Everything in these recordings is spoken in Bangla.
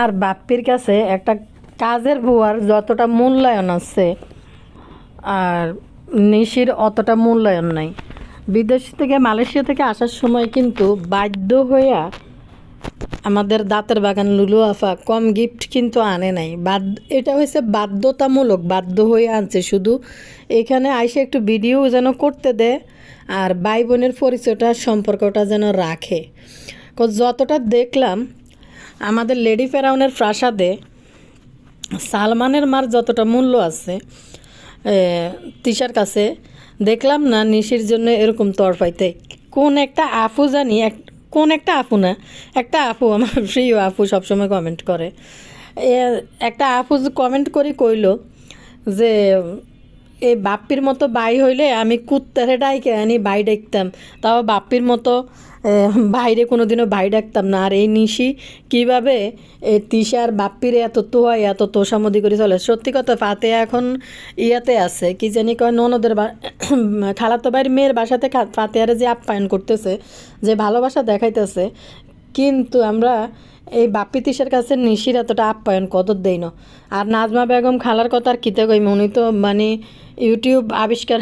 আর বাপ্পির কাছে একটা কাজের বুয়ার যতটা মূল্যায়ন আছে, আর নিশির অতটা মূল্যায়ন নাই। বিদেশ থেকে, মালয়েশিয়া থেকে আসার সময় কিন্তু বাধ্য হইয়া আমাদের দাঁতের বাগান লুলু আফা কম গিফট কিন্তু আনে নাই। বাধ্য এটা হয়েছে বাধ্যতামূলক, বাধ্য হয়ে আনছে। শুধু এখানে আইসে একটু ভিডিও যেন করতে দেয় আর ভাই বোনের পরিচয়টা, সম্পর্কটা যেন রাখে। যতটা দেখলাম আমাদের লেডি ফেরাউনের প্রাসাদে সালমানের মার যতটা মূল্য আছে তিশার কাছে দেখলাম না নিশির জন্য এরকম তরফাইতে কোন একটা আপু জানি, এক, কোন একটা আপু না, একটা আপু আমার প্রিয় আপু সবসময় কমেন্ট করে। একটা আপু কমেন্ট করে কইল যে এই বাপ্পির মতো বাই হইলে আমি কুত্তারে ডাইকে আনি বাই ডাকতাম। তাও বাপ্পির মতো বাইরে কোনোদিনও ভাই ডাকতাম না। আর এই নিশি কীভাবে এই তিশার বাপ্পিরে এত তোয়াই এত তোষামদি করে চলে? সত্যি কথা ফাতে এখন ইয়াতে আছে। কি জানি কয়, ননদের খালাতো বাইর মেয়ের বাসাতে ফাতেহারে যে আপ্যায়ন করতেছে, যে ভালোবাসা দেখাইতেছে, কিন্তু আমরা এই বাপ্পি তিশার কাছে নিশির এতটা আপ্যায়ন কদর দেই না। আর নাজমা বেগম খালার কথা আর কিতে কইম? উনি তো মানে ইউটিউব আবিষ্কার,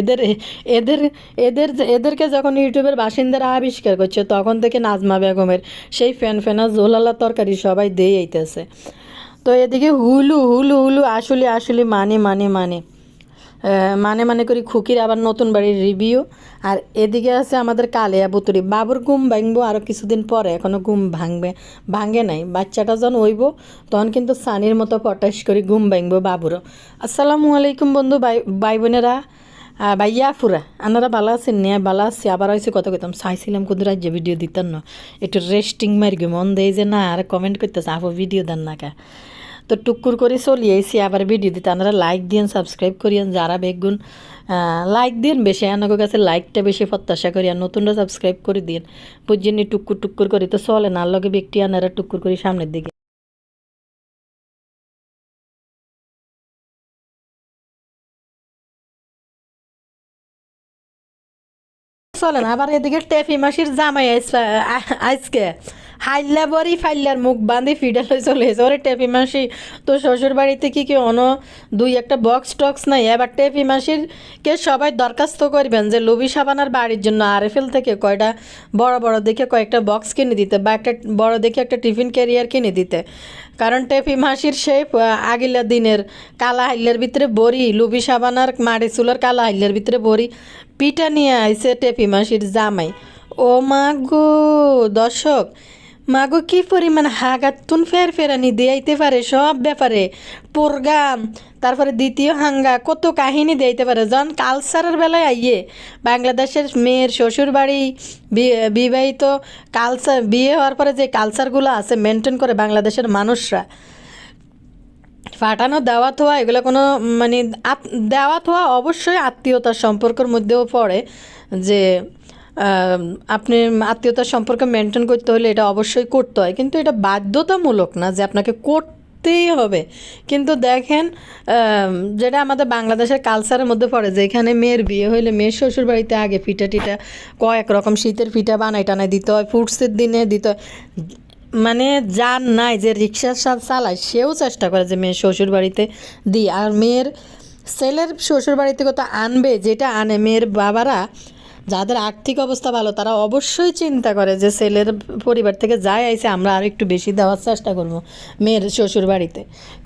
এদের এদের এদের, এদেরকে যখন ইউটিউবের বাসিন্দারা আবিষ্কার করছে, তখন থেকে নাজমা বেগমের সেই ফ্যান ফ্যানা জোলালা তরকারি সবাই দিয়ে আইতেছে। তো এদিকে হুলু হুলু হুলু আসলে আসলে মানে মানে মানে। মানে মানে করি খুকির আবার নতুন বাড়ির রিভিউ আর এদিকে আছে আমাদের কালিয়া বুতুরি বাবুর ঘুম ভাঙবো আরও কিছুদিন পরে এখনও ঘুম ভাঙবে, ভাঙে নাই। বাচ্চাটা যখন হইব, তখন কিন্তু সানির মতো পটাশ করে ঘুম ভাঙবো বাবুরও। আসসালামু আলাইকুম বন্ধু, ভাই ভাই বোনেরা। ভাইয়া ফুরা আনারা ভালো আছেন? নিয়ে ভালো আছি। আবার হয়েছে কত কইতাম, চাইছিলাম কোন রাজ্যে ভিডিও দিতাম না। একটু রেস্টিং মারি মন দেয় যে না, আর কমেন্ট করতেছে, আপু ভিডিও দেন না কা। তো টুকুর করে চলি আইসি আবার ভিডিও দিতে আপনারা লাইক দিয়েন সাবস্ক্রাইব করিয়েন, যারা বেগুন লাইক দিন বেশি আনাগো কাছে লাইকটা বেশি প্রত্যাশা করি, আর নতুনরা সাবস্ক্রাইব করে দিন বুঝছেন টুকুর টুকুর করি তো চলে না লগে ব্যক্তি আনারা টুকুর করি সামনের দিকে। চলে না, আবার এদিকে টেফি মাসির জামাই আজকে হাইল্লা বরি ফাইল্লার মুখ বাঁধে ফিডাল হয়ে চলে এসে। ওরে টেপি মাসি তো শ্বশুর বাড়িতে কি কি অন? দুই একটা বক্স টক্স নাই। এবার টেপি মাসির কে সবাই দরখাস্ত করবেন যে লবি সাবানার বাড়ির জন্য আরএফএল থেকে কয়টা বড় বড় দেখে কয়েকটা বক্স কিনে দিতে বা একটা বড় দেখে একটা টিফিন ক্যারিয়ার কিনে দিতে। কারণ টেপি মাসির সেই আগিলা দিনের কালা হাইলের ভিতরে বড়ি লুবি সাবানার মাড়ি চুলার কালা হাইলের ভিতরে বড়ি পিঠা নিয়ে আইছে টেপি মাসির জামাই। ও মা গো, দর্শক মাগো কি পরিমাণ হাগাতুন ফের ফেরানি দিয়াইতে পারে, সব ব্যাপারে। প্রোগ্রাম তারপরে দ্বিতীয় হাঙ্গা, কত কাহিনী দিতে পারে। যখন কালচারের বেলায় আইয়ে, বাংলাদেশের মেয়ের শ্বশুর বাড়ি বিবাহিত কালচার বিয়ে হওয়ার পরে যে কালচারগুলো আছে মেনটেন করে বাংলাদেশের মানুষরা। ফাটানো দাওয়াত হওয়া, এগুলো কোনো মানে দাওয়াত হওয়া অবশ্যই আত্মীয়তার সম্পর্কের মধ্যেও পড়ে যে আপনি আত্মীয়তার সম্পর্কে মেনটেন করতে হলে এটা অবশ্যই করতে হয়। কিন্তু এটা বাধ্যতামূলক না যে আপনাকে করতেই হবে। কিন্তু দেখেন যেটা আমাদের বাংলাদেশের কালচারের মধ্যে পড়ে যে এখানে মেয়ের বিয়ে হইলে মেয়ের শ্বশুর বাড়িতে আগে পিঠা টিঠা কয়েক রকম শীতের পিঠা বানাই টানাই দিতে হয় ফুটসের দিনে দিতে হয়। মানে যার নাই যে রিক্সার সাথে চালায়, সেও চেষ্টা করে যে মেয়ের শ্বশুর বাড়িতে দিই। আর মেয়ের ছেলের শ্বশুর বাড়ি থেকে তো আনবে, যেটা আনে মেয়ের বাবারা যাদের আর্থিক অবস্থা ভালো তারা অবশ্যই চিন্তা করে যে ছেলের পরিবার থেকে যাই আইসে আমরা আর একটু বেশি দেওয়ার চেষ্টা করব মেয়ের শ্বশুর বাড়িতে।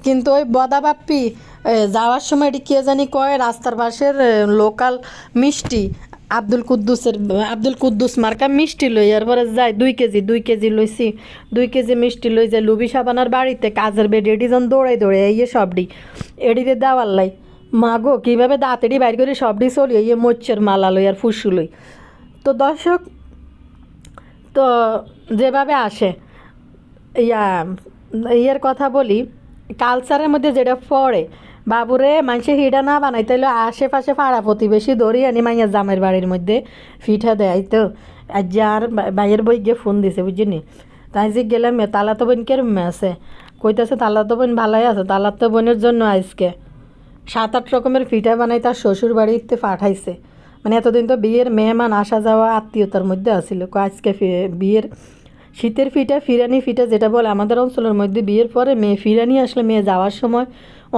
কিন্তু ওই বদাবাপ্পি এ, যাওয়ার সময় এটি কে জানি কয় রাস্তার পাশের লোকাল মিষ্টি আব্দুল কুদ্দুসের আব্দুল কুদ্দুস মার্কা মিষ্টি লই আর পরে যায় দুই কেজি দুই কেজি লইছি দুই কেজি মিষ্টি লই যায় লুবি সাবানার বাড়িতে কাজের বেড এটি যখন দৌড়াই দৌড়ে এই সবডি এডিতে দেওয়ার লাই। মাগো কীভাবে দাঁতেরই বাইর করে সবডি চলি? এই মোচ্ছের মালা লই আর ফুসু লই। তো দর্শক, তো যেভাবে আসে, ইয়া, ইয়ের কথা বলি কালচারের মধ্যে যেটা পড়ে, বাবুরে মানুষে হিডা না বানাইতে হলে আশেপাশে পাড়া প্রতিবেশী দড়ি আনি মাইয়া জামের বাড়ির মধ্যে পিঠা দেয়। তো আর যার বাইয়ের বই গিয়ে ফোন দিছে বুঝিনি তাই যে গেলাম, তালাতো বোন কেরম আছে। কইতেছে, তালাতো বোন ভালোই আছে, তালাতো বোনের জন্য আজকে। সাত আট রকমের পিঠা বানাই তার শ্বশুর বাড়িতে পাঠাইছে। মানে এতদিন তো বিয়ের মেহমান আসা যাওয়া আত্মীয়তার মধ্যে আসিল আজকে বিয়ের শীতের ফিটা, ফিরানি ফিটা যেটা বলে, আমাদের অঞ্চলের মধ্যে বিয়ের পরে মেয়ে ফিরানি আসলে মেয়ে যাওয়ার সময়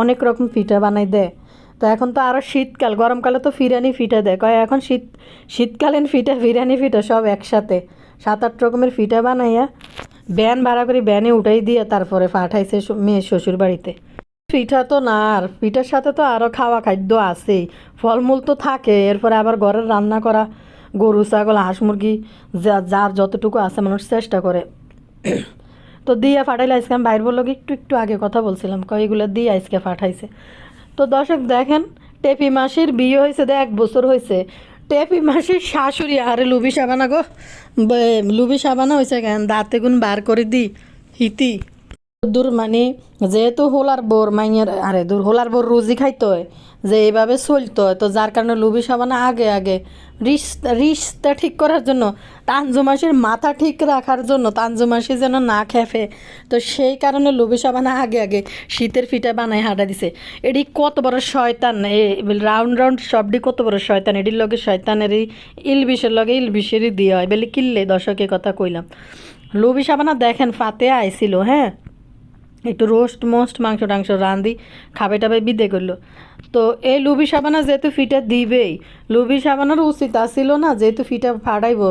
অনেক রকম ফিটা বানাই দেয়। তো এখন তো আরও শীতকাল, গরমকালে তো ফিরানি ফিটা দেয়। কয়, এখন শীত, শীতকালীন ফিটা, ফিরানি ফিটা সব একসাথে। সাত আট রকমের ফিটা বানাইয়া ব্যান ভাড়া করে ব্যানে উঠাই দিয়ে তারপরে পাঠাইছে মেয়ের শ্বশুর বাড়িতে পিঠা তো না, আর পিঠার সাথে তো আরও খাওয়া খাদ্য আছেই। ফলমূল তো থাকে, এরপরে আবার ঘরের রান্না করা, গরু, ছাগল, হাঁস, মুরগি, যা- যার যতটুকু আছে মানুষ চেষ্টা করে। তো দিয়ে পাঠাইলে আজকে আমি বাইর বলল একটু একটু আগে কথা বলছিলাম, কয় এগুলো দিয়ে আজকে পাঠাইছে তো দর্শক দেখেন, টেপি মাসির বিয়ে হয়েছে দে এক বছর হয়েছে। টেপি মাসির শাশুড়ি আরে লুবি সাবানা গো লুবি সাবানা হয়েছে কেন? দাঁতে গুণ বার করে দি, হিতি। দূর মানে যেহেতু হোলার বোর মাইয়ের, আরে দূর, হোলার বোর রুজি খাইতে যে এইভাবে চলতো তো যার কারণে লুবি সাবানা আগে আগে রিস্তা রিস্তা ঠিক করার জন্য, তানজু মাসির মাথা ঠিক রাখার জন্য তানজু মাসি যেন না খেফে তো সেই কারণে লুবি সাবানা আগে আগে শীতের ফিটা বানায় হাঁটা দিছে। এটি কত বড় শয়তান, এ রাউন্ড রাউন্ড সবটি কত বড় শয়তান এটির লগে শয়তানেরই ইলবিশের লগে ইলবিশেরই দিয়ে হয়, বলে কিনলে দর্শকের কথা কইলাম। লুবি সাবানা দেখেন ফাতে আইছিল হ্যাঁ? একটু রোস্ট মোস্ট মাংস টাংস রাঁধি, খাবে টাবে বিদে করল। তো এই লুবি সাবানা যেহেতু ফিটা দিবেই, লুবি সাবানার উচিত আসিল না, যেহেতু ফিটা ফাড়াইব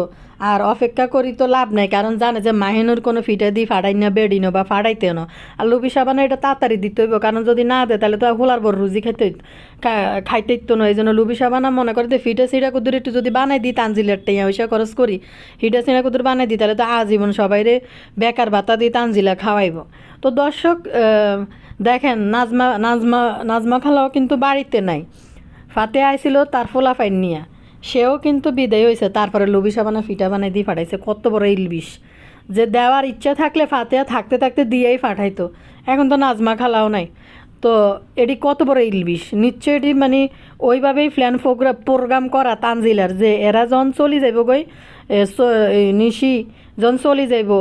আর অপেক্ষা করি তো লাভ নাই, কারণ জানে যে মাহিনুর কোনো ফিটা দিয়ে ফাটাই না, বেড়ি না বা ফাটাইতে না। আর লুবি সাবানা এটা তাড়াতাড়ি দিতে হইব, কারণ যদি না দেয় তাহলে তো হোলার বড় রুজি খাইতে খাইতে তো নয় এই জন্য লুবি সাবানা মনে করে যে ফিটা সিটা কুদুর একটু যদি বানাই দিই, তানজিলের টেয়া পয়সা খরচ করি। হিটা সিটা কুদুর বানাই দিই, তাহলে তো আজীবন সবাইরে বেকার ভাতা দিয়ে তানজিলা খাওয়াইব। তো দর্শক দেখেন, নাজমা নাজমা নাজমা খালাও কিন্তু বাড়িতে নাই। ফাতে আইছিল তার ফোলাফাইন নিয়া। সেও কিন্তু বিদায় হয়েছে। তারপরে লুবি সাবানা ফিটা বানাই দিয়ে ফাটাইছে। কত বড় ইলবিশ। যে দেওয়ার ইচ্ছা থাকলে ফাতেয়া থাকতে থাকতে দিয়েই ফাটাইতো। এখন তো নাজমা খালাও নাই। তো এটি কত বড় ইলবিশ। নিশ্চয় এটি মানে ওইভাবেই প্ল্যান প্রোগ্রাম প্রোগ্রাম করা তানজিলার যে এরা যখন চলি যাইব গই নিশি যখন চলি যাইব।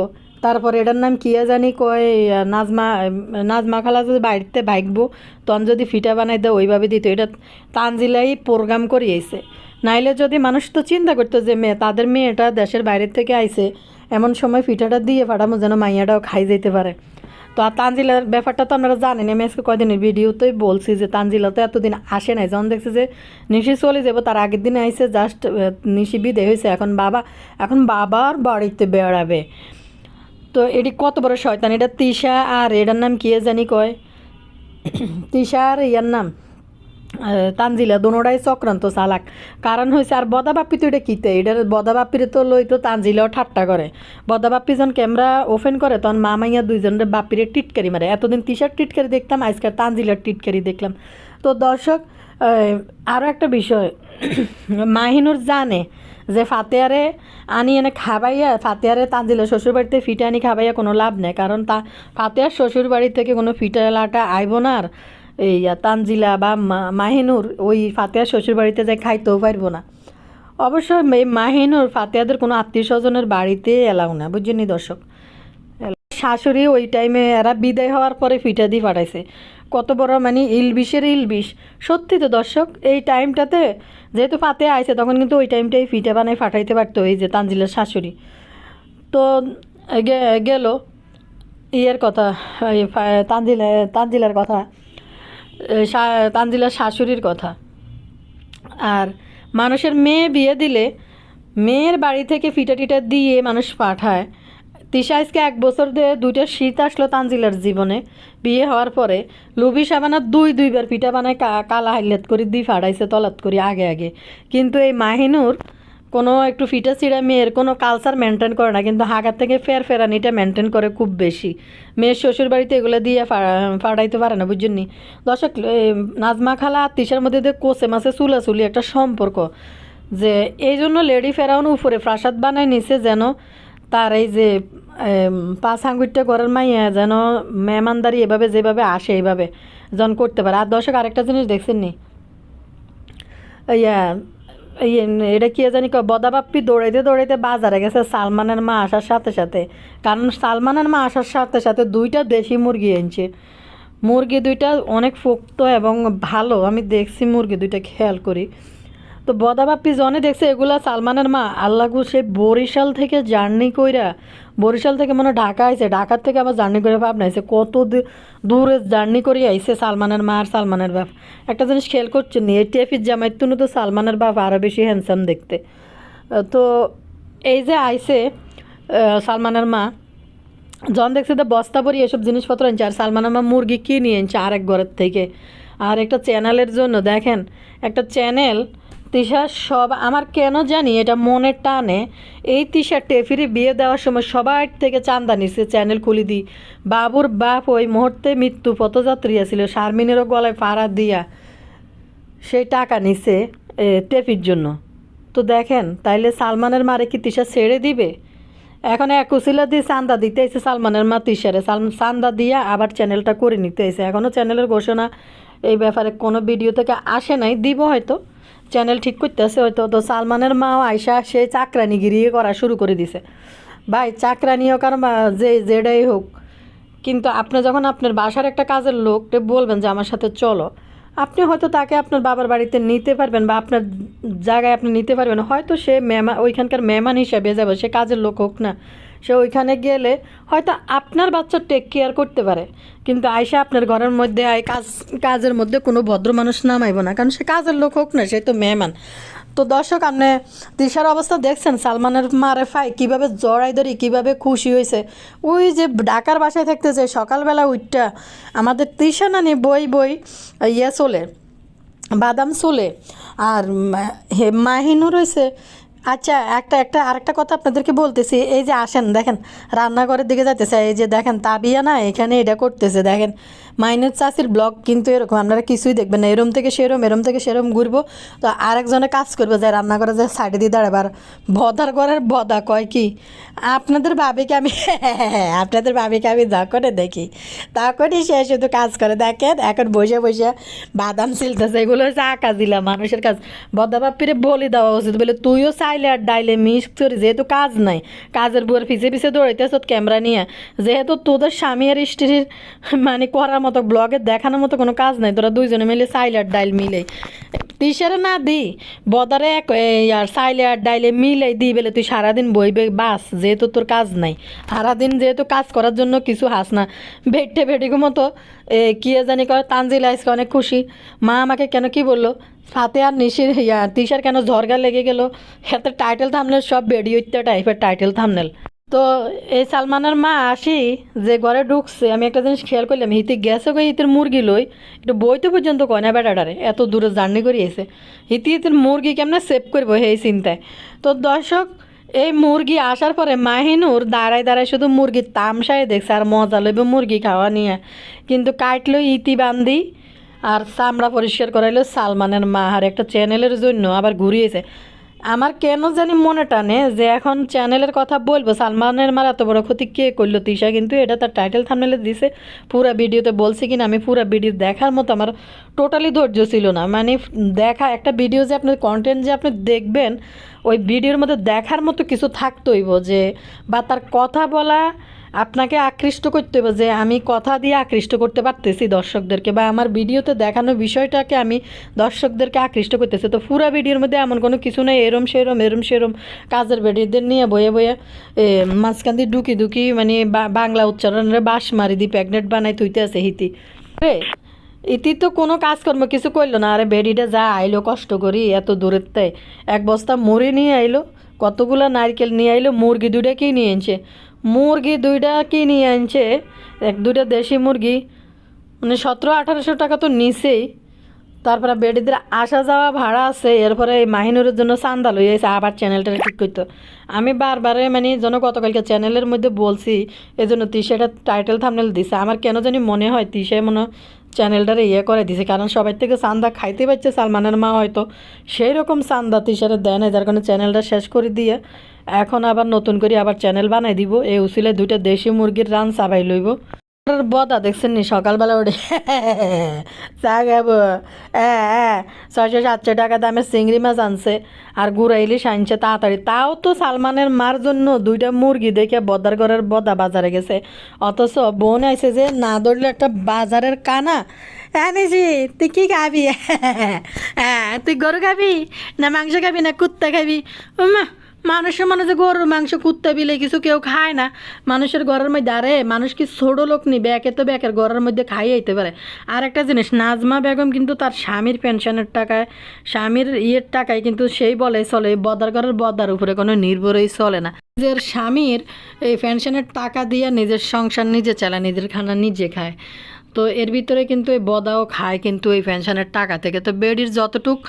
তারপরে এটার নাম কিয়া জানি কয়? নাজমা নাজমা খালা যদি বাড়িতে ভাগবো তখন যদি ফিটা বানাই দেয়, ওইভাবে দিত। এটা তানজিলাই প্রোগ্রাম করিয়েছে। নাইলে যদি মানুষ তো চিন্তা করতো যে মেয়ে, তাদের মেয়েটা দেশের বাইরের থেকে আইছে, এমন সময় ফিটাটা দিয়ে পাঠামো যেন মাইয়াটাও খাই যেতে পারে। তো আর তানজিলার ব্যাপারটা তো আপনারা জানেন, আমি আজকে কয়দিনের ভিডিওতেই বলছি যে তানজিলা তো এতদিন আসে নাই। যখন দেখছে যে নিশি চলে যাব, তার আগের দিনে আইসে জাস্ট নিশি বিদে হয়েছে, এখন বাবা, এখন বাবার বাড়িতে বেড়াবে। তো এটি কত বড় শয়তান? এটা তিশা আর এটার নাম কি জানি কয়? তিশা আর ইয়ার নাম? তানজিলা, দোনোটাই চক্রান্ত চালাক। কারণ হয়েছে আর বদাবাপ্পি তো? এটা কিতে এটার বদাবাপ্পির তো লই তো তানজিলাও ঠাট্টা করে বদাবাপ্পি যখন ক্যামেরা ওপেন করে তখন মা মাইয়া দুইজনের বাপ্পিরে টিটকারি মারে এতদিন তিশার টিটকারি দেখতাম আজকাল তানজিলার টিটকারি দেখলাম। তো দর্শক আরও একটা বিষয়। মাহিনুর জানে যে ফাতেয়ারে আনি এনে খাবাইয়া ফাতেয়ারে তানজিলা শ্বশুর বাড়িতে ফিটে আনি খাবাইয়া কোনো লাভ নেই। কারণ তা ফাতেয়ার শ্বশুর বাড়ি থেকে কোনো ফিটালাটা আইব না আর এই তানজিলা বা মাহিনুর, ওই ফাতেয়ার শ্বশুর বাড়িতে যাই খাইতেও পারব না। অবশ্য মাহিনুর, ফাতেয়াদের কোনো আত্মীয় স্বজনের বাড়িতে এলাও না বুঝছেন দর্শক? শাশুড়ি ওই টাইমে এরা বিদায় হওয়ার পরে ফিটা দিয়ে পাঠাইছে কত বড় মানে ইলবিশের ইলবিশ। সত্যি তো দর্শক, এই টাইমটাতে যেহেতু ফাতে আইছে, তখন কিন্তু ওই টাইমটাই ফিটা বানায় পাঠাইতে পারতো এই যে তানজিলার শাশুড়ি। তো গেল, ইয়ের কথা তানজিলা, তানজিলার কথা। তানজিলার শাশুড়ির কথা। আর মানুষের মেয়ে বিয়ে দিলে মেয়ের বাড়ি থেকে ফিটা টিটা দিয়ে মানুষ পাঠায়। তিশা আজকে এক বছর দিয়ে দুইটা শীত আসলো তানজিলার জীবনে। বিয়ে হওয়ার পরে লুবি সাবানা দুই দুইবার পিঠা বানায় কালা হাইলাত করে দিয়ে ফাড়াইছে তলাত করে আগে আগে। কিন্তু এই মাহিনুর কোনো একটু ফিটা চিড়া মেয়ের কোনো কালচার মেনটেন করে না, কিন্তু হাগার থেকে ফের ফেরানিটা মেনটেন করে খুব বেশি। মেয়ের শ্বশুর বাড়িতে এগুলো দিয়ে ফাড়াইতে পারে না, বুঝছেন দর্শক নাজমা খালা আর তিশার মধ্যে যে কোসে মাসে চুলাচুলি একটা সম্পর্ক। যে এই জন্য লেডি ফেরাউন উপরে প্রাসাদ বানায় নিছে যেন তার এই যে পাঁচ আঙ্গুরটা ঘরের মাইয়া যেন মেহমানদারি এভাবে যেভাবে আসে এইভাবে যেন করতে পারে। আর দর্শক, আরেকটা জিনিস দেখছেন নি? ইয়া এটা কি জানি বদাবাপ্পি দৌড়াইতে দৌড়াইতে বাজারে গেছে সালমানের মা আসার সাথে সাথে। কারণ সালমানের মা আসার সাথে সাথে দুইটা দেশি মুরগি এনছে। মুরগি দুইটা অনেক পোক্ত এবং ভালো। আমি দেখছি মুরগি দুইটা খেয়াল করি। তো বদাবাপ্পি জনে দেখছে এগুলা সালমানের মা। আল্লাহগু সে বরিশাল থেকে জার্নি কইরা বরিশাল থেকে মনে ঢাকা আইছে ঢাকার থেকে আবার জার্নি করে ভাব নাইছে কত দূরে জার্নি করে আইছে সালমানের মা আর সালমানের বাপ। একটা জিনিস খেয়াল করছেন এই টেফির জামাই তুনু তো সালমানের বাপ আরও বেশি হ্যান্ডসাম দেখতে। তো এই যে আহ, সালমানের মা জন দেখছে তো বস্তা ভরি এসব জিনিসপত্র আনছে আর সালমানের মা মুরগি কিনে এনেছে আরেক ঘরের থেকে। আর একটা চ্যানেলের জন্য দেখেন একটা চ্যানেল তিশা, সব, আমার কেন জানি এটা মনের টানে। এই তিশা টেফিরি বিয়ে দেওয়ার সময় সবার থেকে চান্দা নিছে চ্যানেল খুলি দিই বাবুর বাপ ওই মুহূর্তে মৃত্যু পথযাত্রী ছিল শারমিনেরও গলায় ফাড়া দিয়া সেই টাকা নিছে টেফির জন্য। তো দেখেন, তাইলে সালমানের মারে কি তিশা ছেড়ে দিবে? এখন এক উসিলা দিয়ে চান্দা দিতে এসে সালমানের মা তিশারে। সালমান চান্দা দিয়া আবার চ্যানেলটা করে নিতে এসে এখনও চ্যানেলের ঘোষণা এই ব্যাপারে কোনো ভিডিও থেকে আসে নাই, দিব হয়তো। চ্যানেল ঠিক করতেছে হয়তো তো সালমানের মাও আয়সা সে চাকরানিগিরি করা শুরু করে দিছে। ভাই চাকরানি হোক আর যে যেটাই হোক, কিন্তু আপনি যখন আপনার বাসার একটা কাজের লোককে বলবেন যে, আমার সাথে চলো। আপনি হয়তো তাকে আপনার বাবার বাড়িতে নিতে পারবেন বা আপনার জায়গায় আপনি নিতে পারবেন। হয়তো সে মেমা ওইখানকার মেহমান হিসাবে যাবে, সে কাজের লোক হোক না। সে ওইখানে গেলে হয়তো আপনার বাচ্চা টেক কেয়ার করতে পারে। কিন্তু আয়সা আপনার ঘরের মধ্যে আয়, কাজ, কাজের মধ্যে কোনো ভদ্র মানুষ নামাইব না। কারণ সে কাজের লোক হোক না, সে তো মেহমান। তো দর্শক, আপনি তিশার অবস্থা দেখছেন? সালমানের মারে ফাই, কীভাবে জড়াই ধরি, কীভাবে খুশি হয়েছে ওই যে ঢাকার বাসায় থাকতে যে সকালবেলা উঠটা আমাদের তিশা নানি বই বই ইয়ে চলে, বাদাম চলে, আর মা- হে, মাহিনু রয়েছে আচ্ছা একটা একটা, আরেকটা কথা আপনাদেরকে বলতেছি। এই যে আসেন, দেখেন, রান্নাঘরের দিকে যাইতেছে, এই যে দেখেন, তাবিয়া না, এখানে এটা করতেছে, দেখেন। মাইনের চাষির ব্লগ কিন্তু এরকম, আপনারা কিছুই দেখবেন না। এরম থেকে সেরম, এরম থেকে সেরম ঘুরবো। তো আরেকজনে কাজ করবে যায় রান্নাঘরে যায় সাইডে দিয়ে দাঁড়াবার ভদার করার ভদা কয় কি? আপনাদের ভাবিকে আমি, আপনাদের ভাবিকে আমি যা করে দেখি, তখনই সে শুধু কাজ করে। দেখেন, এখন বসে বসে বাদাম ছিলতেছে, এগুলো হচ্ছে আঁকা দিলাম মানুষের কাজ। বদা বাপিরে বলি দেওয়া উচিত, বলে, তুইও চাইলে আর ডাইলে মিক্স করি, যেহেতু কাজ নাই। কাজের বুয়ার পিছে পিছে দৌড়াইতেছ ক্যামেরা নিয়ে। যেহেতু তোদের স্বামী আর স্ত্রীর মানে করার মতো ব্লগে দেখানোর মতো কোনো কাজ নাই। তোরা দুইজনে মিলে চাইলে আর ডাইল মিলে তিসারে না দি বদারে এক আর চাইলে আর ডাইলে মিলে দি বলে তুই সারাদিন বইবে বাস যেহেতু তোর কাজ নাই। সারাদিন যেহেতু কাজ করার জন্য কিছু হাস না। ভেটে ভেটিকে মতো এ, কি জানি কয় তানজিল আইসকে অনেক খুশি। মা আমাকে কেন কি বলল ফাতে আর নিশির ইয়া তিসার কেন ঝরগা লেগে গেল এতে টাইটেল থামনেল সব বেডিও টাইপের টাইটেল থামনেল তো এই সালমানের মা আসি, যে ঘরে ঢুকছে, আমি একটা জিনিস খেয়াল করলাম, হিতে গেছে গো হিতের মুরগি লই, একটু বইতে পর্যন্ত কয় না বেটাটারে, এত দূরে জার্নি করিয়েছে হিতি হিতের মুরগি কেমনে সেভ করব এই চিন্তায়। তো দর্শক, এই মুরগি আসার পরে মাহিনুর দাঁড়ায় দাঁড়ায় শুধু মুরগির তামসায় দেখছে, আর মজা লইবে মুরগি খাওয়া নিয়ে। কিন্তু কাটলো ইতি বান্দি, আর চামড়া পরিষ্কার করাইলো সালমানের মা, আর একটা চ্যানেলের জন্য আবার ঘুরিয়েছে। আমার কেন জানি মনে টানে যে এখন চ্যানেলের কথা বলব। সালমানের মার এত বড় ক্ষতি কে করল? তিশা কিন্তু এটা তার টাইটেল থামনেলে দিছে। পুরো ভিডিওতে বলছে কিনা, আমি পুরো ভিডিও দেখার মতো আমার টোটালি ধৈর্য ছিল না। মানে দেখা, একটা ভিডিও যে আপনি কন্টেন্ট যে আপনি দেখবেন ওই ভিডিওর মধ্যে দেখার মতো কিছু থাকতইব যে বা তার কথা বলা আপনাকে আকৃষ্ট করতে হবে যে আমি কথা দিয়ে আকৃষ্ট করতে পারতেছি দর্শকদেরকে বা আমার ভিডিওতে দেখানো বিষয়টাকে আমি দর্শকদেরকে আকৃষ্ট করতেছি। তো পুরো ভিডিওর মধ্যে এমন কোনো কিছু নেই এরম সেরম এরম সেরম কাজের বেডিদের নিয়ে বয়ে বয়ে এ, মাঝখান দিয়ে ডুকি ডুকি মানে বাংলা উচ্চারণের বাস মারি দি প্যাগনেট বানাই থইতে আছে হিতি। ইতি তো কোনো কাজকর্ম কিছু করল না। আরে বেডিটা যা আইলো কষ্ট করি, এত দূরের তাই এক বস্তা মুড়ি নিয়ে আইলো, কতগুলো নারকেল নিয়ে আইলো, মুরগি দুইটা কিনে আনছে। মুরগি দুইটা কিনে আনছে, এক দুইটা দেশি মুরগি। মানে সতেরো, আঠারোশো টাকা তো নিছেই। তারপরে বেডিদের আসা যাওয়া ভাড়া আছে, এরপরে এই মাহিনুরের জন্য চান্দা লই এসে আবার চ্যানেলটা ঠিক করতো। আমি বারবারে মানে যেন গতকালকে চ্যানেলের মধ্যে বলছি এই জন্য তিশাটা টাইটেল থামনেল দিছে। আমার কেন জানি মনে হয়, তিশায় মনে চ্যানেলটারে ইয়ে করে দিছে। কারণ সবাই থেকে চান্দা খাইতে পারছে সালমানের মা হয়তো। সেই রকম চান্দা তিসারে দেয় না যার কারণে চ্যানেলটা শেষ করে দিয়ে এখন আবার নতুন করে আবার চ্যানেল বানাই দিব। এই উসিলে দুইটা দেশি মুরগির রান চাবাই লইব। বদা দেখছেন নি সকালবেলা ওঠে চা খাব। ছয়শো সাতশো টাকা দামের চিংড়ি মাছ আনছে আর গুড়া ইলিশ আনছে তাড়াতাড়ি। তাও তো সালমানের মার জন্য দুইটা মুরগি দেখে বদার ঘরের বদা বাজারে গেছে। অথচ বোন আইছে যে না ধরলে একটা বাজারের কানা। হ্যাঁ তুই কি খাবি? হ্যাঁ তুই গরু খাবি না মাংস খাবি না কুত্তা খাবি? উমা, মানুষের মনে যে গরুর মাংস, কুত্তা বিলে কিছু কেউ খায় না। মানুষের ঘরের মধ্যে, আরে মানুষ কি ছোট লোক নি? ব্যাকে তো ব্যাকের ঘরের মধ্যে খাইয়ে যেতে পারে। আর একটা জিনিস, নাজমা বেগম কিন্তু তার স্বামীর পেনশনের টাকায়, স্বামীর ইয়ের টাকায় কিন্তু সেই বলে চলে, বদার ঘরের বদার উপরে কোনো নির্ভরই চলে না। নিজের স্বামীর এই পেনশনের টাকা দিয়ে নিজের সংসার নিজে চালায়, নিজের খানা নিজে খায়। তো এর ভিতরে কিন্তু এই বদাও খায় কিন্তু এই পেনশনের টাকা থেকে। তো বেডির যতটুক,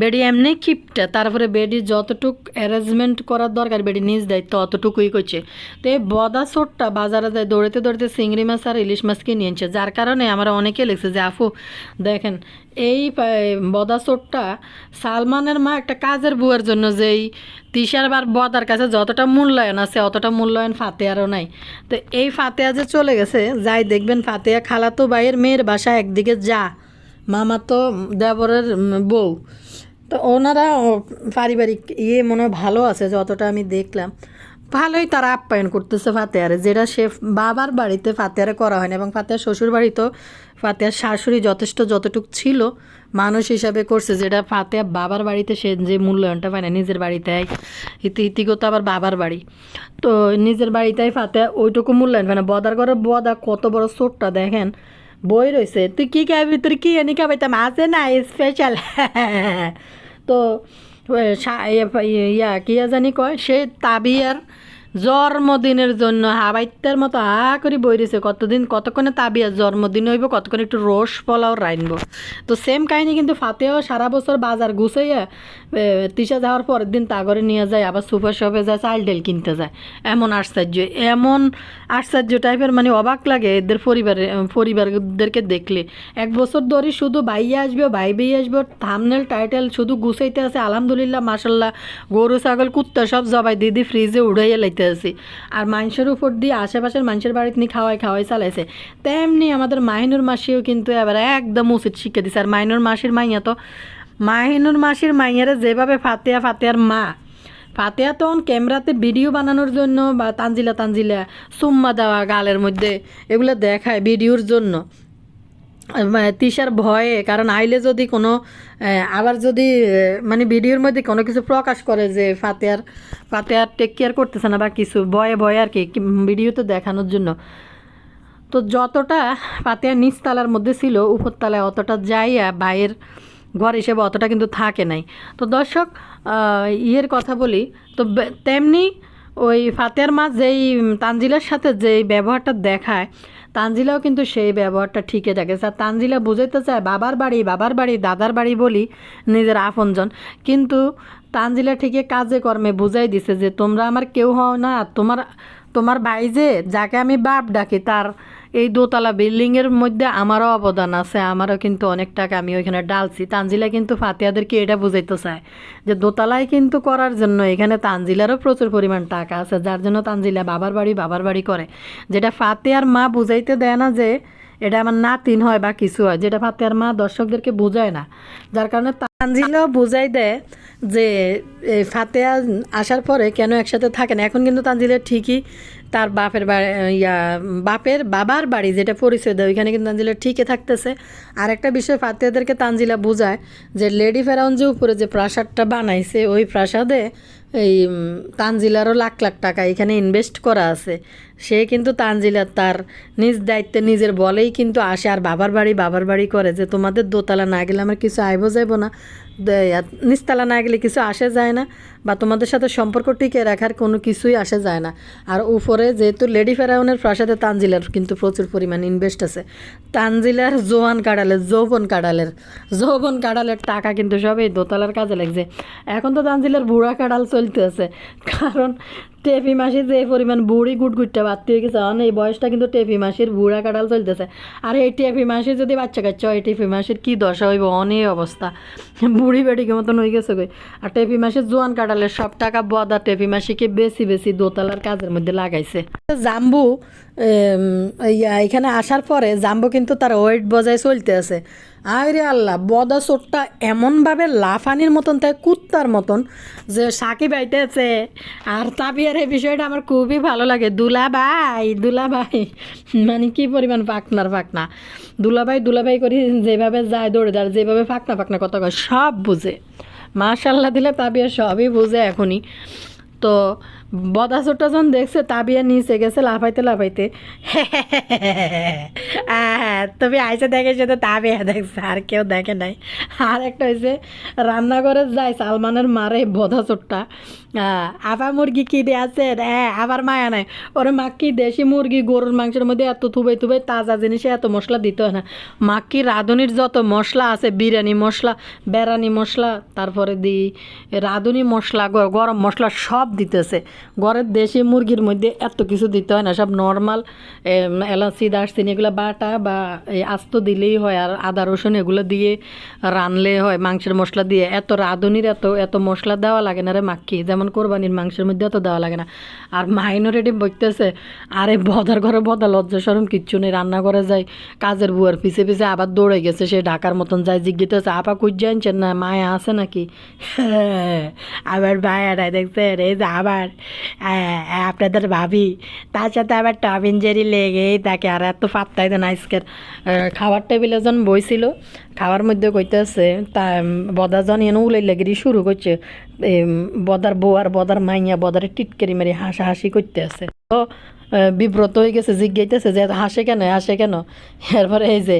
বেডি এমনি কিপটা, তারপরে বেডির যতটুক অ্যারেঞ্জমেন্ট করার দরকার, বেডি নিজ দায়িত্ব অতটুকুই করছে। তো এই বদা সোটটা বাজারে যায় দৌড়তে দৌড়তে চিংড়ি মাছ আর ইলিশ মাছ কিনে যার কারণে আমরা অনেকে লিখছে যে আফু দেখেন এই, পা- বদা চোরটা সালমানের মা একটা কাজের বুয়ার জন্য যেই তিশার বার বদার কাছে যতটা মূল্যায়ন আছে, অতটা মূল্যায়ন ফাতেয়ারও নাই। তো এই ফাতেয়া যে চলে গেছে, যাই দেখবেন ফাতেয়া খালাতো বাইয়ের মেয়ের বাসা একদিকে যা মামা তো দেবরের বউ। তো ওনারা পারিবারিক ইয়ে মনে ভালো আছে, যতটা আমি দেখলাম। ভালোই তারা আপ্যায়ন করতেছে ফাতেয়ারে যেটা সে বাবার বাড়িতে ফাতেয়ারে করা হয় না, এবং ফাতেয়ার শ্বশুর বাড়িতেও ফাতেয়ার শাশুড়ি যথেষ্ট যতটুক ছিল, মানুষ হিসাবে করছে যেটা ফাতেয়া বাবার বাড়িতে সে যে মূল্যায়নটা পায় না, নিজের বাড়িতে ইতি ইতিগত আবার বাবার বাড়ি। তো নিজের বাড়িতেই ফাতেয়া ওইটুকু মূল্যায়ন পায় না। বদার ঘরে বদা কত বড় চোটটা দেখেন, বই রয়েছে তুই কী খাবি তোর কী এনে খাবাইতাম আছে না স্পেশাল তো ইয়া কি জানি কয়, সে তাবিয়ার জন্মদিনের জন্য হাবাইত্যার মতো হা করে বই রয়েছে। কতদিন, কতক্ষণে তাবিয়ার জন্মদিন হইব, কতক্ষণ একটু রস পোলাও রাইনব। তো সেম কাহিনী কিন্তু ফাতেও সারা বছর বাজার গুছাইয়া তিশা যাওয়ার পরের দিন তাগরে নিয়ে যায়, আবার সুপার শপে যায় চাল ডেল কিনতে যায়। এমন আশ্চর্য এমন আশ্চর্য টাইপের মানে অবাক লাগে এদের পরিবারে পরিবারদেরকে দেখলে। এক বছর ধরে শুধু বাইয়ে আসবে ভাই বেয়ে আসবে থামনেল টাইটেল শুধু গুছাইতে আছে, আলহামদুলিল্লাহ মাসাল্লাহ গরু, ছাগল, কুত্তা সব জবাই দিদি ফ্রিজে উড়াইয়া লাইতে আছে আর মানুষের উপর দিয়ে আশেপাশের মানুষের বাড়িতে নিয়ে খাওয়াই খাওয়াই চালাইছে। তেমনি আমাদের মাহিনুর মাসিও কিন্তু এবার একদম উচিত শিক্ষা দিছে। আর মাইনুর মাসির মাইয়া তো মাহিনুর মাসির মাইয়ারে যেভাবে ফাতেয়া ফাতেয়ার মা। ফাতেয়া তখন ক্যামেরাতে ভিডিও বানানোর জন্য বা তানজিলা তানজিলা সুম্মা দেওয়া গালের মধ্যে এগুলো দেখায় ভিডিওর জন্য। তিশার ভয়ে, কারণ আইলে যদি কোনো আবার যদি মানে ভিডিওর মধ্যে কোনো কিছু প্রকাশ করে যে ফাতেয়ার ফাতেয়ার টেক কেয়ার করতেছে না বা কিছু, ভয়ে ভয়ে আর কি ভিডিওতে দেখানোর জন্য। তো যতটা পাতিয়া নিচতলার মধ্যে ছিল, উপরতলায় অতটা যাইয়া ভাইয়ের ঘর হিসেবে অতটা কিন্তু থাকে নাই। তো দর্শক ইয়ের কথা বলি, তো তেমনি ওই ফাতেয়ার মা যেই তানজিলার সাথে যেই ব্যবহারটা দেখায় তানজিলাও কিন্তু সেই ব্যবহারটা ঠিকই থাকে। স্যার, তানজিলা বুঝাইতে চায়, বাবার বাড়ি বাবার বাড়ি, দাদার বাড়ি বলি, নিজের আপনজন। কিন্তু তানজিলা ঠিকই কাজে কর্মে বুঝাই দিছে যে, তোমরা আমার কেউ হও না তোমার তোমার ভাই যে, যাকে আমি বাপ ডাকি, তার এই দোতলা বিল্ডিংয়ের মধ্যে আমারও অবদান আছে, আমারও কিন্তু অনেক টাকা আমি ওইখানে ডালছি তানজিলা কিন্তু ফাতিয়াদেরকে এটা বুঝাইতে চায় যে দোতলায় কিন্তু করার জন্য এখানে তানজিলারও প্রচুর পরিমাণ টাকা আছে, যার জন্য তানজিলা বাবার বাড়ি বাবার বাড়ি করে। যেটা ফাতিয়ার মা বুঝাইতে দেয় না যে এটা আমার নাতিন হয় বা কিছু হয় যেটা ফাতিয়ার মা দর্শকদেরকে বোঝায় না। যার কারণে তানজিলাও বুঝাই দেয় যে এ, ফাতেয়া আসার পরে কেন একসাথে থাকে না। এখন কিন্তু তানজিলা ঠিকই তার বাপের ইয়া বাপের বাবার বাড়ি যেটা পরিচয় দেয় ওইখানে কিন্তু তানজিলা ঠিকই থাকতেছে। আর একটা বিষয় ফাতেয়াদেরকে তানজিলা বোঝায় যে লেডি ফেরাউন যে উপরে যে প্রাসাদটা বানাইছে ওই প্রাসাদে এই তানজিলারও লাখ লাখ টাকা এখানে ইনভেস্ট করা আছে। সে কিন্তু তানজিলার তার নিজ দায়িত্বে নিজের বলেই কিন্তু আসে, আর বাবার বাড়ি বাবার বাড়ি করে যে তোমাদের দোতলা না গেলে আমার কিছু আইব যাইব না। নিচতলা না গেলে কিছু আসে যায় না, বা তোমাদের সাথে সম্পর্ক টিকে রাখার কোনো কিছুই আসে যায় না। আর উপরে যেহেতু লেডি ফেরাউনের প্রাসাদে তানজিলার কিন্তু প্রচুর পরিমাণ ইনভেস্ট আছে। তানজিলার জোয়ান কাড়ালের, যৌবন কাড়ালের যৌবন কাড়ালের টাকা কিন্তু সব এই দোতলার কাজে লাগছে। এখন তো তানজিলার বুড়া কাড়াল চলতে আছে কারণ টেপি মাসি যে পরিমাণ বুড়ি গুটগুটটা বাড়তে হয়ে গেছে এই বয়সটা কিন্তু টেপি মাসির বুড়া কাটাল চলতেছে। আর এই টেপি মাসির যদি বাচ্চা কাচ্চা হয় টেপি মাসির কী দশা হইব? অনেক অবস্থা। বুড়ি বেটিকে মতন হয়ে গেছে কই? আর টেপি মাসির জোয়ান কাটাল সব টাকা বদা টেপি মাসিকে বেশি বেশি দোতলার কাজের মধ্যে লাগাইছে। জাম্বু এখানে আসার পরে জাম্বু কিন্তু তার ওয়েট বজায় চলতে আছে। আরে আল্লাহ, বদা চোটটা এমনভাবে লাফানির মতন, তাই কুত্তার মতন যে সাকিব আইতেছে। আর তাবিয়ার এই বিষয়টা আমার খুবই ভালো লাগে। দুলা ভাই দুলা ভাই মানে কি পরিমাণ পাকনার পাকনা দুলাভাই দুলাভাই করি যেভাবে যায় দৌড়ে দাঁড় যেভাবে ফাঁকনা ফাঁকনা কথা কয়, সব বুঝে। মাশাল্লাহ দিলে তাবিয়া সবই বুঝে এখনই। তো বদাসোরটা যখন দেখছে, তাবিয়া নিচে গেছে লাফাইতে লাফাইতে। তুমি আইসে দেখেছ তো তাবিয়া দেখছে, আর কেউ দেখে নাই। আর একটা হয়েছে রান্নাঘরে যায় সালমানের মারে বদাসোরটা। আবার মুরগি কি দিয়ে আছে? হ্যাঁ আবার মায়া নাই। ওরে মাক্কি দেশি মুরগি, গরুর মাংসের মধ্যে এত থুবাই থুবাই তাজা জিনিসে এত মশলা দিতে হয় না। মাক্কি রাঁধুনির যত মশলা আছে, বিরিয়ানি মশলা বেরানি মশলা, তারপরে দিই রাঁধুনি মশলা গরম মশলা সব দিতেছে। ঘরের দেশি মুরগির মধ্যে এত কিছু দিতে হয় না, সব নর্মাল এলাচি, দারচিনি এগুলো বাটা বা এই আস্ত দিলেই হয় আর আদা, রসুন এগুলো দিয়ে রানলে হয়, মাংসের মশলা দিয়ে। এত রাঁধুনির এত এত মশলা দেওয়া লাগে না রে মাক্কি। যেমন কোরবানির মাংসের মধ্যে এত দেওয়া লাগে না। আর মাইনরিটি বইতেছে আরে বদার ঘরে বদা, লজ্জা সরম, কিচ্ছু নেই রান্না করে যায় কাজের বুয়ার পিছে পিছে আবার দৌড়ে গেছে, সে ঢাকার মতন যায় জিজ্ঞেস আপা কুজ জানছেন না? মায়া আছে নাকি? আবার মায়াটাই দেখছেন এই যে আবার আপনাদের ভাবি, তার সাথে আবার টম জেরি লেগেই তাকে আর এত পাত্তাই দেন আজকের খাবার টেবিলে যখন বইছিল, খাওয়ার মধ্যে কইতেছে, তা বদা জন এনে উলাই লেগেরি শুরু করছে বদার বউ আর বদার মাইয়া বদারে টিটকারি মারি হাসাহাসি করতে আছে তো বিব্রত হয়ে গেছে জিজ্ঞাইতেছে যে, হাসে কেন হাসে কেন? এরপরে এই যে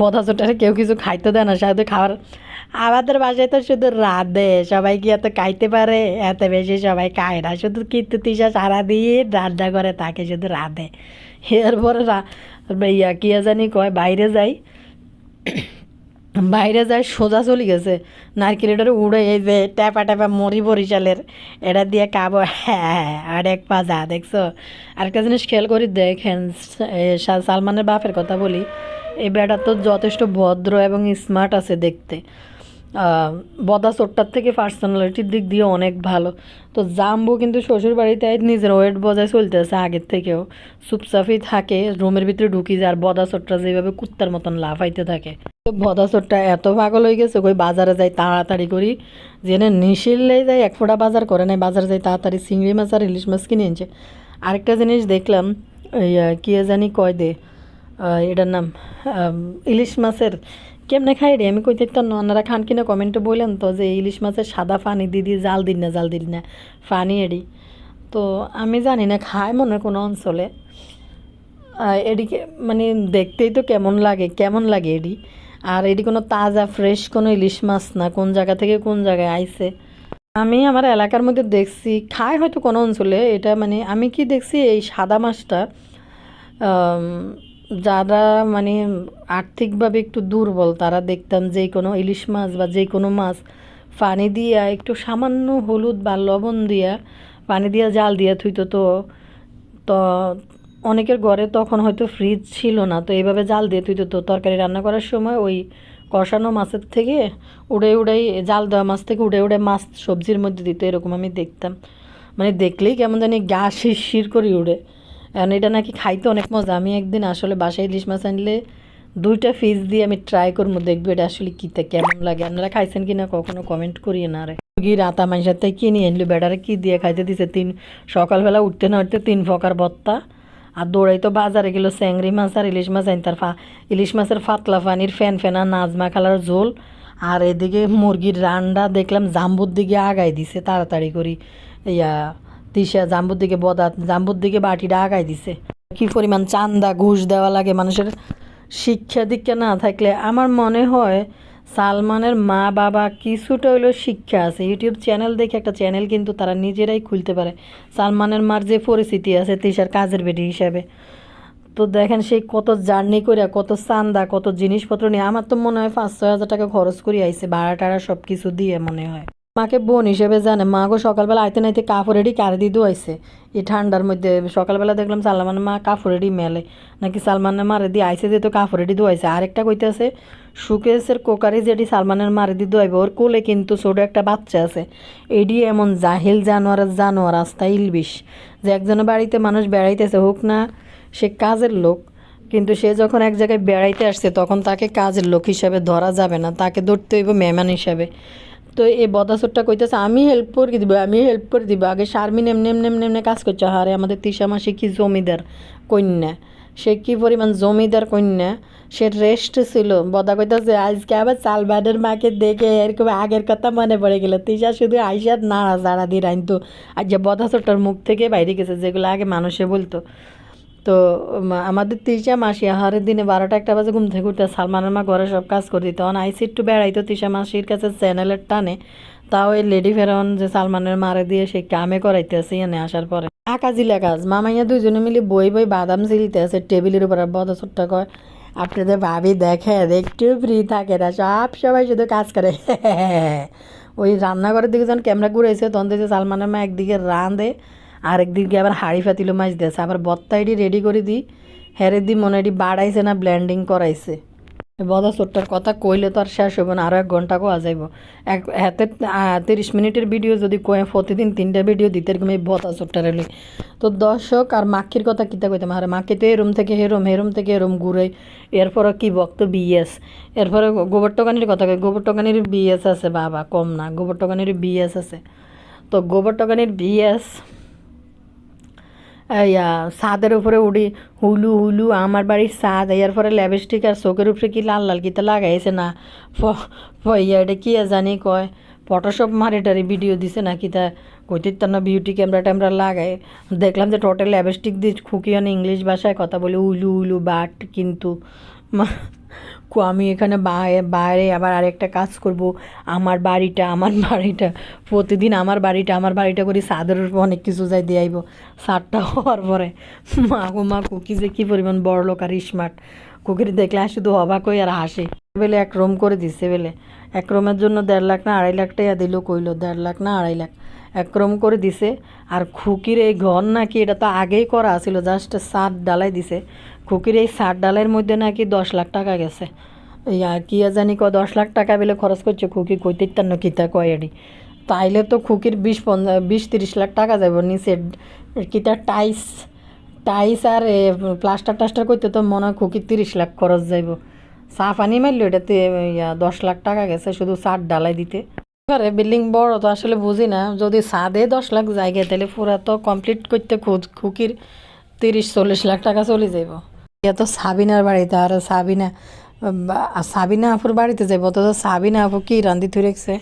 বদা চোটারে কেউ কিছু খাইতে দেয় না, সাথে খাওয়ার আমাদের বাসায় তো শুধু রাধে, সবাই কি এত খাইতে পারে? এত বেশি সবাই খায় না, শুধু কিন্তু তিসা সারাদিন রান্না করে, তাকে শুধু রাধে। এরপরে ইয়া, কি জানি কয়, বাইরে যাই। বাইরে যায় সোজা চলে গেছে। নারকেলটারে উড়ে এই যে ট্যাপা ট্যাপা মরি বরিশালের, এটা দিয়ে কাবো হ্যাঁ আর এক পা যা দেখছ? আরেকটা জিনিস খেয়াল করি, দেখেন সালমানের বাপের কথা বলি, এই বেটা তো যথেষ্ট ভদ্র এবং স্মার্ট আছে দেখতে। বদা চোট্টার থেকে পার্সোনালিটির দিক দিয়ে অনেক ভালো। তো জাম্বু কিন্তু শ্বশুর বাড়িতে নিজের ওয়েট বজায় চলতেছে আগের থেকেও। চুপচাপই থাকে রুমের ভিতরে ঢুকি যায় আর বদা চোট্টা যেভাবে কুত্তার মতন লাফাইতে থাকে। বদা চোট্টা এত পাগল হয়ে গেছে ওই বাজারে যাই তাড়াতাড়ি করি। জেনে নিশিললে যায় এক ফোঁটা বাজার করে নাই বাজারে যাই তাড়াতাড়ি চিংড়ি মাছ আর ইলিশ মাছ কিনে এনেছে। আরেকটা জিনিস দেখলাম আহ, কি জানি কয় দে এটার নাম ইলিশ মাছের কেমনে খাই রে? আমি কইতে তো আপনারা খান কিনা কমেন্টে বললেন তো যে ইলিশ মাছের সাদা ফানি দিয়ে জাল দিন না, জাল দিন না। ফানি এডি। তো আমি জানি না, খায় মনে কোনো অঞ্চলে। এদিকে মানে দেখতেই তো কেমন লাগে কেমন লাগে এডি? আর এডি কোনো তাজা ফ্রেশ কোনো ইলিশ মাছ না, কোন জায়গা থেকে কোন জায়গায় আইছে? আমি আমার এলাকার মধ্যে দেখছি, খায় হয়তো কোনো অঞ্চলে, এটা মানে আমি কি দেখছি এই সাদা মাছটা যারা মানে আর্থিকভাবে একটু দুর্বল, তারা দেখতাম যে কোনো ইলিশ মাছ বা যে কোনো মাছ পানি দিয়া একটু সামান্য হলুদ বা লবণ দিয়া, পানি দিয়া জাল দিয়া থুইতো তো তো অনেকের ঘরে তখন হয়তো ফ্রিজ ছিল না, তো এইভাবে জাল দিয়ে থুইতো তো তরকারি রান্না করার সময় ওই কষানো মাছের থেকে উড়ে উড়েই, জাল দেওয়া মাছ থেকে উড়ে উড়ে মাছ সবজির মধ্যে দিত, এরকম আমি দেখতাম। মানে দেখলেই কেমন জানি গা শিরশির করে উড়ে। এখন এটা নাকি খাইতে অনেক মজা। আমি একদিন আসলে বাসায় ইলিশ মাছ আনলে দুইটা ফিস দিয়ে আমি ট্রাই করব, দেখব এটা আসলে কীতে কেমন লাগে। আপনারা খাইছেন কি না কখনো কমেন্ট করিয়ে না। রে মুরগি রাতা মাংসের থেকে কিনে এনলি বেটারে কি দিয়ে খাইতে দিছে? তিন, সকালবেলা উঠতে না উঠতে তিন ফকার বত্তা আর দৌড়াই তো বাজারে গেল স্যাংরি মাছ আর ইলিশ মাছ আইন তার ফা ইলিশ মাছের ফাতলা পানির ফ্যান ফেনা নাজমা খালার ঝোল। আর এদিকে মুরগির রান্ডা দেখলাম জাম্বুর দিকে আগাই দিছে, তাড়াতাড়ি করি, ইয়া দিশা জাম্বুর দিকে বদাত জাম্বুর দিকে বাটিটা আগাই দিছে। কি পরিমাণ চান্দা ঘুষ দেওয়া লাগে মানুষের শিক্ষা দীক্ষা না থাকলে। আমার মনে হয় সালমানের মা বাবা কিছুটা হইলেও শিক্ষা আছে। ইউটিউব চ্যানেল দেখে একটা চ্যানেল কিন্তু তারা নিজেরাই খুলতে পারে। সালমানের মার যে পরিস্থিতি আছে তিসার কাজের বেটি হিসাবে। তো দেখেন সেই কত জার্নি করে কত চান্দা, কত জিনিসপত্র নিয়ে। আমার তো মনে হয় পাঁচ ছয় হাজার টাকা খরচ করে আইসে ভাড়া টাড়া সব কিছু দিয়ে মনে হয়। মাকে বোন হিসেবে জানে। মা গো সকালবেলা আইতে নাইতে কাপড়েরই কার দিয়ে ধোয়াইছে এই ঠান্ডার মধ্যে সকালবেলা দেখলাম সালমানের মা কাপড়েরই মেলে। নাকি সালমানের মারে দিয়ে আইসে দিয়ে তো কাপড়েরই ধোয়াইছে আরেকটা কইতেছে, সুকেশের কোকারে যেটি সালমানের মারে দিয়ে ধোয়াইবে ওর কোলে কিন্তু ছোট একটা বাচ্চা আছে। এডি এমন জাহিল জানোয়ার জানোয়ার রাস্তা ইলবিশ। যে একজনের বাড়িতে মানুষ বেড়াইতেছে, হোক না সে কাজের লোক, কিন্তু সে যখন এক জায়গায় বেড়াইতে আসছে, তখন তাকে কাজের লোক হিসাবে ধরা যাবে না। তাকে ধরতে হইব মেহমান হিসাবে। তো এই বদাসরটা কইতেছে, আমি হেল্প করে দিব, আমি হেল্প করে দিব। আগে শারমিন এমনি এমনি এমনি এমনি কাজ করছে হারে আমাদের তিশা মাসি কি জমিদার কন্যা, সে কি পরিমাণ জমিদার কন্যা, সে রেস্ট ছিল। বদা কইতেছে, আজকে আবার চাল চালবানের মাকে দেখে এরকম আগের কথা মনে পড়ে গেল। তিশা শুধু আইসার নাড়া জাড়া দিয়ে রাইনতো আর যে বদাসরটার মুখ থেকে বাইরে গেছে, যেগুলো আগে মানুষে বলতো। তো আমাদের তিশা মাসি, আহারের দিনে বারোটা একটা বাজে ঘুম থেকে উঠতে সালমানের মা ঘরে সব কাজ করে দিত। তখন আইসি একটু বেড়াইতো তিশা মাসির কাছে চ্যানেলের টানে। তাও এই লেডি ফেরন যে সালমানের মারে দিয়ে সে কামে করাইতেছে এনে আসার পরে। আকাজিলা কাজ, মামাইয়া দুজনে মিলে বই বই বাদাম আছে টেবিলের উপর বদ ছোট্টা কয় আপনাদের ভাবি দেখে একটু ফ্রি থাকে না সব সবাই শুধু কাজ করে। ওই রান্নাঘরের দিকে যখন ক্যামেরা ঘুরেছে তখন দেখছে সালমানের মা একদিকে রাঁধে আর একদিকে আবার হাড়ি ফাতিলো মাছ দিয়েছে। আবার বত্তা এটি রেডি করে দিই হেরে দি মনে এটি বাড়াইছে না ব্ল্যান্ডিং করাইছে। বদা চোরটার কথা কইলে তো আর শেষ হবে না আরও এক ঘণ্টা কোয়া যাইব এক হাতে তিরিশ মিনিটের ভিডিও যদি কয়ে প্রতিদিন তিনটা ভিডিও দিতে এরকম এই বদা চোরটার এলি তো দর্শক, আর মাখির কথা কিতা কইতাম? আর মাখি তো এরম থেকে হেরম হেরম থেকে এরম ঘুরে এরপরে কি বক্ত বিএস। এরপরে গোবর টকানির কথা কই? গোবর টকানির বিএস আছে, বাবা, কম না গোবর টকানির বিএস আছে। তো গোবর টকানির বিএস ছাদের উপরে উড়ি হুলু হুলু, আমার বাড়ির ছাদ এর পরে ল্যাবস্টিক আর চোখের উপরে কি লাল লাল কিতা লাগাইছে না? ইয়া এটা কি জানি কয়। ফটোশপ মারে টারি ভিডিও দিছে না কিতা কইতে না বিউটি ক্যামেরা ট্যামেরা লাগায় দেখলাম যে টোটাল ল্যাবস্টিক দিয়ে খুকি অনেক ইংলিশ ভাষায় কথা বলে, উলু উলু বাট কিন্তু কো- আমি এখানে বাইরে আবার আরেকটা কাজ করব। আমার বাড়িটা আমার বাড়িটা, প্রতিদিন আমার বাড়িটা আমার বাড়িটা করি উপর অনেক কিছু যাই দিয়ে আইব। সারটা হওয়ার পরে মা গো মা কুকি যে কী পরিমাণ বড় লোক আর স্মার্ট কুকির দেখলে শুধু অবাক হই আর হাসে। বেলে এক রুম করে দিছে বেলে এক রুমের জন্য দেড় লাখ না আড়াই লাখ টাকা দিল, কইলো, দেড় লাখ না আড়াই লাখ। এক রুম করে দিছে, আর খুকির এই ঘর নাকি এটা তো আগেই করা ছিল জাস্ট সাত ডালাই দিছে। খুকির এই সাত ডালের মধ্যে নাকি দশ লাখ টাকা গেছে। ইয়া, কি জানি ক দশ লাখ টাকা বেলে খরচ করছে খুকি কইতে তান্ন কিতা কয় এডি। তাইলে তো খুকির বিশ পঞ্চাশ বিশ তিরিশ লাখ টাকা যাব নিচে। কিতা টাইস টাইস আর প্লাস্টার টাস্টার করতে তো মনে হয় খুকির তিরিশ লাখ খরচ যাইব। পানি মারলো, এটাতে ইয়া, দশ লাখ টাকা গেছে শুধু চার ডালাই দিতে। এবারে বিল্ডিং বড় তো আসলে বুঝি না, যদি সাদে দশ লাখ জায়গা তাহলে পুরা তো কমপ্লিট করতে খুদ খুকির তিরিশ চল্লিশ লাখ টাকা চলে যাইব। ইয়া তো সাবিনার বাড়িতে, আর সাবিনা সাবিনা আপুর বাড়িতে যাইব তো সাবিনা আপু কি থুই রেখছে?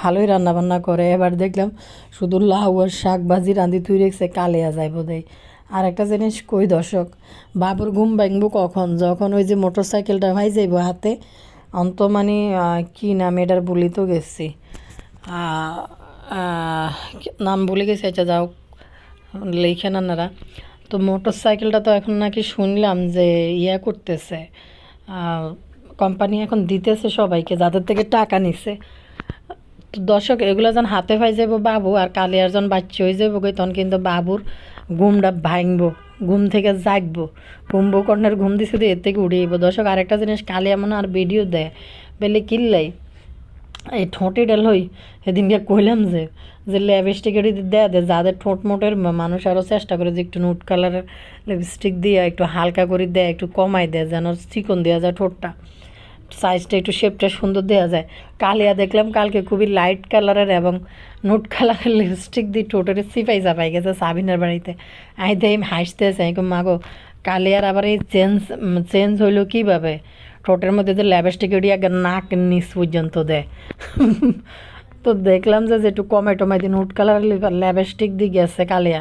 ভালোই রান্না বান্না করে। এবার দেখলাম শুধু লাউ আর শাক ভাজি থুই রেখছে কালিয়া যাইব দেয় আর একটা জিনিস কই দর্শক, বাবুর ঘুম ভাঙবো কখন? যখন ওই যে মোটর সাইকেলটা ভাই যাইব হাতে অন্ত মানে কি নাম এটার বলি তো গেছি। নাম বলে গেছি আচ্ছা যাও লেখেন আনারা তো মোটর সাইকেলটা তো এখন নাকি শুনলাম যে ইয়া করতেছে কোম্পানি এখন দিতেছে সবাইকে, যাদের থেকে টাকা নিছে। তো দর্শক, এগুলো যখন হাতে পাই যাব বাবু, আর কালিয়ার যখন বাচ্চা হয়ে যাব তখন কিন্তু বাবুর ঘুমটা ভাঙবো, ঘুম থেকে জাগবো, কুম্ভকর্ণের ঘুম দিছে দিয়ে এর থেকে উড়ে যাব দর্শক, আরেকটা জিনিস কালিয়া মনে হয় আর ভিডিও দেয়, বেলে কিল্লাই এই ঠোঁটে ডেল হই, সেদিনকে কইলাম যে যে লিপস্টিক এটি দেয়া দে যাদের ঠোঁট মোটের মানুষ আরও চেষ্টা করে যে একটু নুট কালারের লিপস্টিক দিয়ে একটু হালকা করে দেয় একটু কমাই দেয় যেন চিকন দেওয়া যায় ঠোঁটটা। সাইজটা একটু শেপটা সুন্দর দেওয়া যায়। কালিয়া দেখলাম কালকে খুবই লাইট কালারের এবং নুট কালারের লিপস্টিক দিয়ে ঠোঁটের সিপাই চাপাই গেছে সাবিনার বাড়িতে। আই দেয় হাসতে আমি মাগো, কালিয়ার আবার এই চেঞ্জ চেঞ্জ হইল কীভাবে? ঠোঁটের মধ্যে যে লিপস্টিক এটি আগে নাক নিচ পর্যন্ত দেয় তো দেখলাম যে যে একটু কমে টমাই দিন উঠ কালার লিপস্টিক দিয়ে গেছে কালিয়া।